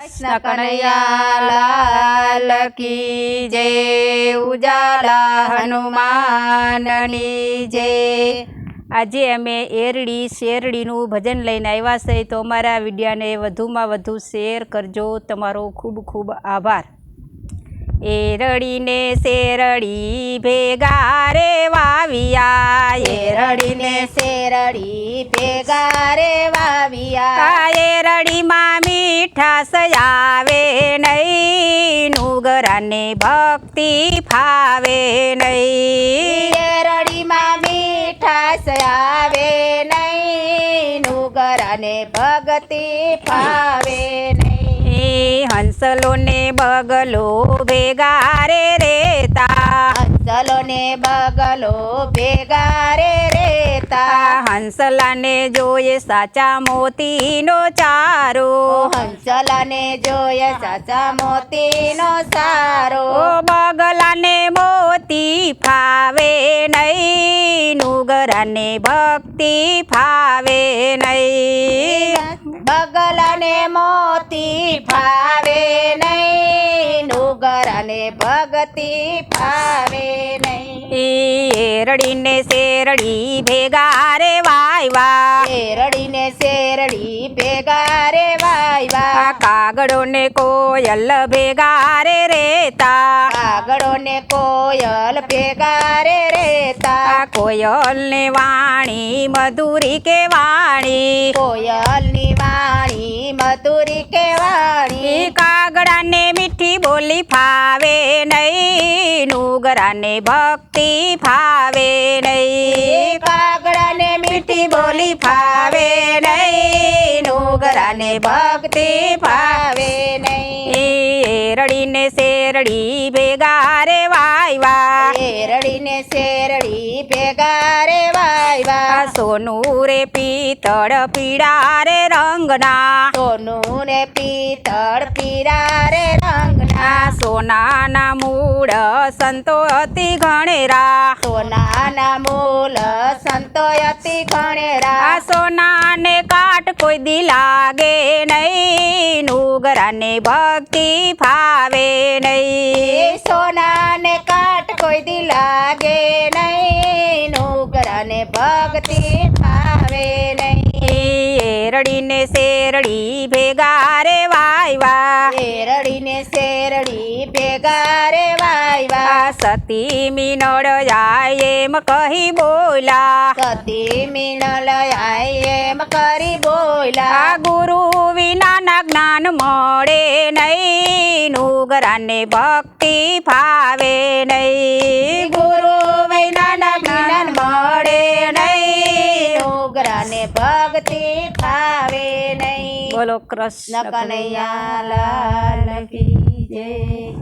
કૃષ્ણ લાલ કી જય, ઉજાલા હનુમાનની જય. આજે અમે એરડી શેરડીનું ભજન લઈને આવ્યા છે, તો અમારા વિડીયાને વધુમાં વધુ શેર કરજો. તમારો ખૂબ ખૂબ આભાર. એરડીને શેરડી ભેગા રે વાવિયા. એરડીને શેરડી ભેગા રે વાવિયા. એરડીમાં મીઠાશ આવે નહીં નુગરાને ભક્તિ ફાવે નહીં. રડીમાં મીઠાસ આવે નહીં નુગરાને ભક્તિ ફાવે નહીં. હંસલોને બગલો ભેગા રે રેતા. હંસલો ને બગલો ભેગા રે રેતા હંસલાને જોઈએ સાચા મોતીનો ચારો. હંસલાને જોઈએ સાચા મોતીનો સારો. બગલાને મોતી ફાવે નહીં નુગરાને ભક્તિ ફાવે નહીં. બગલાને મોતી ફાવે નહીં નુગરાને ભક્તિ ફાવે એરડીને શેરડી ભેગા રે વાયવા શેરડીને શેરડી ભેગા રે વાયવા કાગડો ને કોયલ ભેગા રે રેતા. કાગડો ને કોયલ ભેગા રે રેતા. કોયલ ને વાણી મધુરી કે વાણી? કોયલની વાણી મધુરી કે વાણી? કાગડા ને મીઠી બોલી ફાવે નહીં નુગરાને ભક્તિ ફાવે ફાવે નહીં નુગરાને ભક્તિ ફાવે નહીં. એરડીને શેરડી ભેગા રે વાયવા શેરડીને શેરડી ભેગા રે વાયવા સોનું રે પિત્તળ પીળા રે રંગના. સોનું પિત્તળ રે રંગના આ સોનાના મૂળ સંતો અતિ ઘણેરા સોનાના મૂળ સંતો અતિ ઘણેરા સોનાને કાટ કોઈ દી લાગે નહીં નુગરાને ભક્તિ ફાવે નહીં. સોનાને કાટ કોઈ દી લાગે નહીં નુગરાને ભક્તિ ફાવે નહીં. એરડીને શેરડી ભેગા રે ભેગા રે વાયવા સતી મિનળ જાય એમ કહી બોલા સતી મિનલ આય એમ કરી બોલા ગુરુ વિનાના જ્ઞાન મળે નહીં. નુગરાને ભક્તિ ફાવે નહીં. ગુરુ વિનાના જ્ઞાન મળે નહીં. નુગરાને ભક્તિ ફાવે નહીં. બોલો કૃષ્ણ કનૈયા લાલ કી. જય